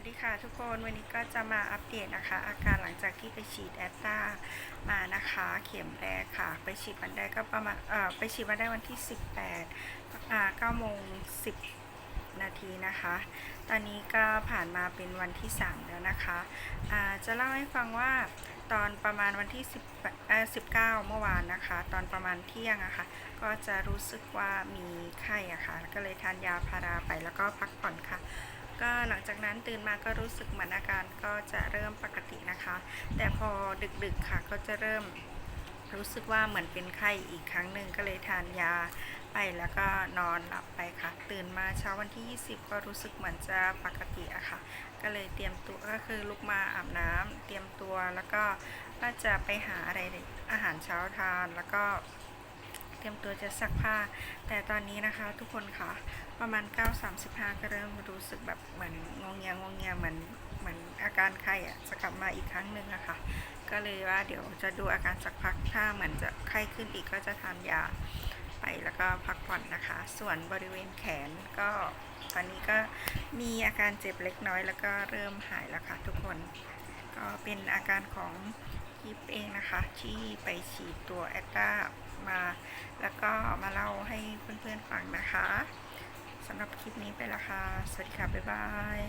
วัสดีค่ะทุกคนวันนี้ก็จะมาอัปเดตนะคะ อาการหลังจากที่ไปฉีดแอตตามานะคะ เข็มแรกค่ะ ไปฉีดวันแรกก็ประมาณเอ่อไปฉีดวันแรกวันที่ 18อ่า9โมง10 นาทีนะคะ ตอนนี้ก็ผ่านมาเป็นวันที่ 3 แล้วนะคะอ่าจะเล่าให้ฟังว่าตอนประมาณวันที่10เอ่อ19 เมื่อวานนะคะ ตอนประมาณเที่ยงอะค่ะ ก็จะรู้สึกว่ามีไข้อะค่ะก็เลยทานยาพาราไปแล้วก็พักผ่อนค่ะ ก็หลังจากนั้นตื่นมาก็รู้สึกเหมือนอาการก็จะเริ่มปกตินะคะ แต่พอดึกๆค่ะก็จะเริ่มรู้สึกว่าเหมือนเป็นไข้อีกครั้งหนึ่งก็เลยทานยาไปแล้วก็นอนหลับไปค่ะ ตื่นมาเช้าวันที่ 20 ก็รู้สึกเหมือนจะปกติอะค่ะ ก็เลยเตรียมตัวก็คือลุกมาอาบน้ำเตรียมตัวแล้วก็ว่าจะไปหาอะไรอาหารเช้าทานแล้วก็ เตรียมตัวจะซักผ้า แต่ตอนนี้นะคะ ทุกคนค่ะ ประมาณ 9.35 ก็เริ่มรู้สึกแบบเหมือนงงเงียงงเงียเหมือนเหมือนอาการไข้อะจะกลับมาอีกครั้งหนึ่งอะค่ะก็เลยว่าเดี๋ยวจะดูอาการสักพักถ้าเหมือนจะไข้ขึ้นอีกก็จะทานยาไปแล้วก็พักผ่อนนะคะ ส่วนบริเวณแขนก็ตอนนี้ก็มีอาการเจ็บเล็กน้อย แล้วก็เริ่มหายแล้วค่ะทุกคน ก็เป็นอาการของยิปเองนะคะ ที่ไปฉีดตัวแอตตามา แล้วก็มาเล่าให้เพื่อนๆฟังนะคะสำหรับคลิปนี้ไปละค่ะ สวัสดีค่ะ บ๊ายบาย